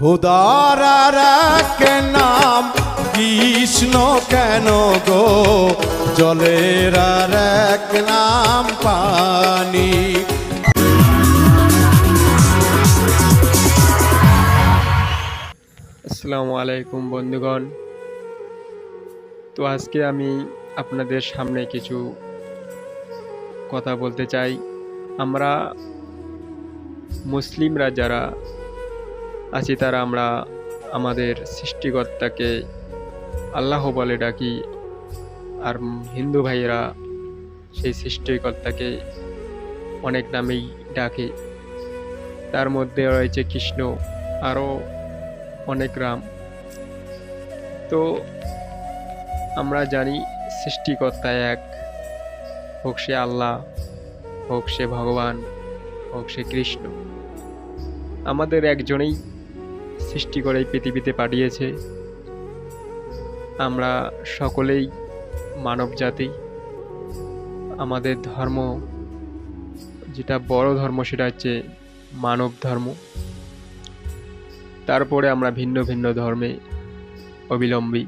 খোদার এক নাম? কৃষ্ণ কেন গো? জলের এক নাম পানি। আসসালামু আলাইকুম বন্ধুগণ। তো আজকে আমি আপনাদের সামনে কিছু কথা বলতে চাই। আমরা মুসলিমরা যারা আছি তারা আমরা আমাদের সৃষ্টিকর্তাকে আল্লাহ বলে ডাকি, আর হিন্দু ভাইয়েরা সেই সৃষ্টিকর্তাকে অনেক নামেই ডাকে। তার মধ্যে রয়েছে কৃষ্ণ, আরও অনেক রাম। তো আমরা জানি সৃষ্টিকর্তা এক, হোক সে আল্লাহ, হোক সে ভগবান, হোক সে কৃষ্ণ। আমাদের একজনেই সৃষ্টি করে এই পৃথিবীতে পাঠিয়েছে। আমরা সকলেই মানব জাতি আমাদের ধর্ম, যেটা বড় ধর্ম, সেটা হচ্ছে মানব ধর্ম। তারপরে আমরা ভিন্ন ভিন্ন ধর্মে অবিলম্বী।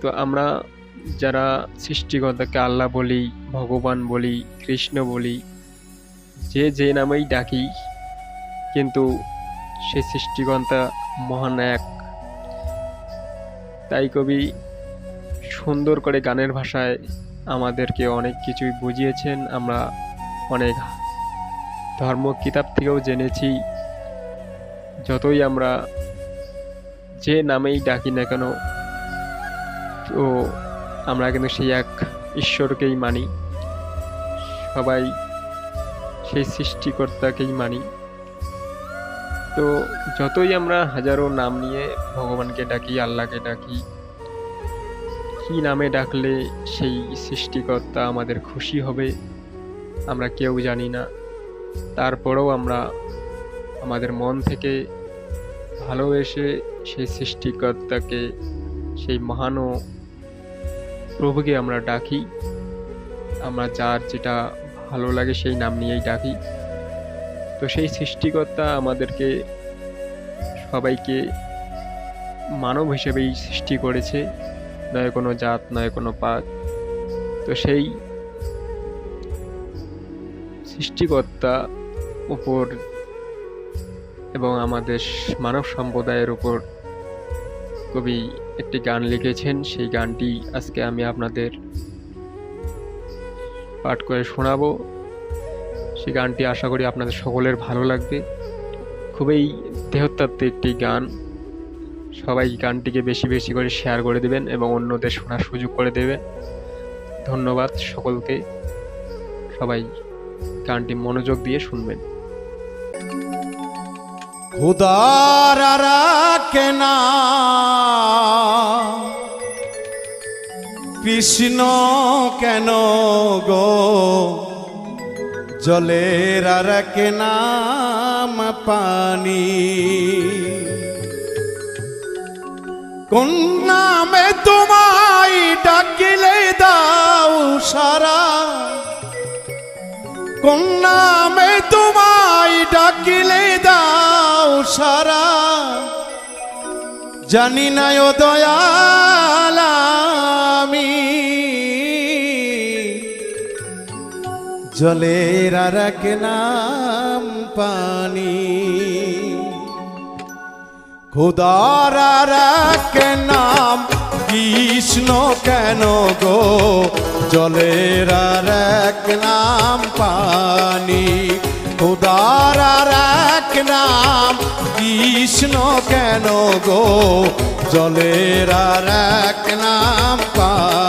তো আমরা যারা সৃষ্টিকর্তাকে আল্লাহ বলি, ভগবান বলি, কৃষ্ণ বলি, যে যে নামেই ডাকি, কিন্তু সে সৃষ্টিকর্তা মহান এক। তাই কবি সুন্দর করে গানের ভাষায় আমাদেরকে অনেক কিছুই বুঝিয়েছেন। আমরা অনেক ধর্ম কিতাব থেকেও জেনেছি। যতই আমরা যে নামেই ডাকি না কেন, তো আমরা কিন্তু সেই এক ঈশ্বরকেই মানি। সবাই সেই সৃষ্টিকর্তাকেই মানি। তো যতই আমরা হাজারো নাম নিয়ে ভগবানকে ডাকি, আল্লাহকে ডাকি, কি নামে ডাকলে সেই সৃষ্টিকর্তা আমাদের খুশি হবে, আমরা কেউ জানি না। তারপরেও আমরা আমাদের মন থেকে ভালোবেসে সেই সৃষ্টিকর্তাকে, সেই মহান প্রভুকে আমরা ডাকি। আমরা যার যেটা ভালো লাগে সেই নাম নিয়েই ডাকি। তো সেই সৃষ্টিকর্তা আমাদেরকে সবাইকে মানব হিসেবেই সৃষ্টি করেছে। নয় কোনো জাত, নয় কোনো পাত। তো সেই সৃষ্টিকর্তা উপর এবং আমাদের মানব সম্প্রদায়ের উপর কবি একটি গান লিখেছেন। সেই গানটি আজকে আমি আপনাদের পাঠ করে শোনাবো। সেই গানটি আশা করি আপনাদের সকলের ভালো লাগবে। খুবই দেহতাত্ত্বিক একটি গান। সবাই গানটিকে বেশি বেশি করে শেয়ার করে দেবেন এবং অন্যদের শোনার সুযোগ করে দেবেন। ধন্যবাদ সকলকে। সবাই গানটি মনোযোগ দিয়ে শুনবেন। কৃষ্ণ কেন গো? জলের আর নাম পানি। কোন নামে তোমায় ডাকিলে দাও সারা? কোন নামে তোমায় ডাকিলে দাও সারা? জানি না ও দয়াল জলের আর এক নাম পানি। খুদার আর এক নাম কৃষ্ণ কেন গো? জলের আর এক নাম পানি। খুদার আর এক নাম কৃষ্ণ কেন গো? জলের আর এক নাম পানি।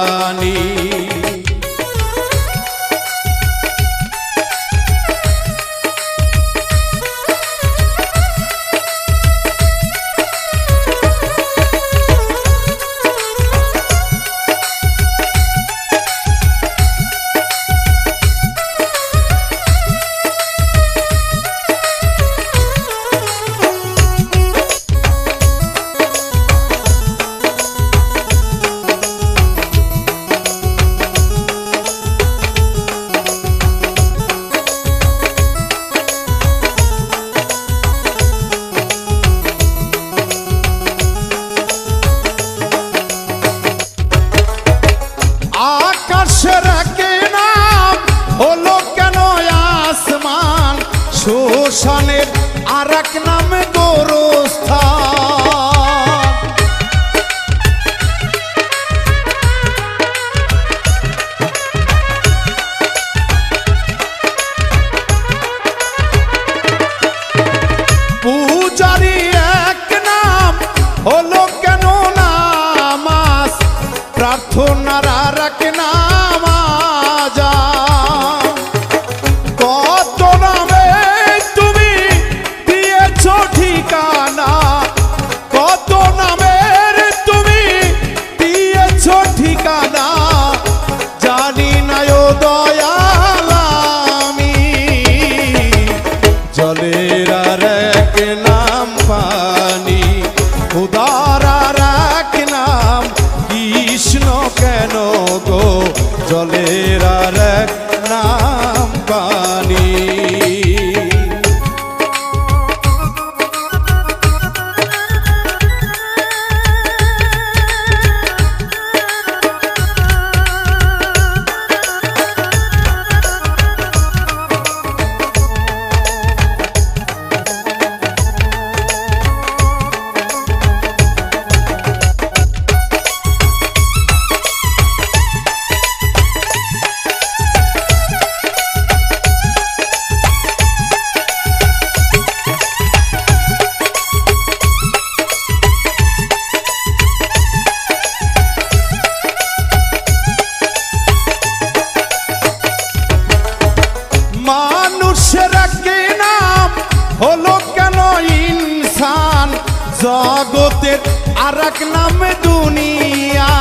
রঙের আর এক নামে দুনিয়া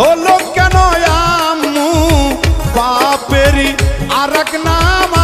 হলো কেন আমু আর নাম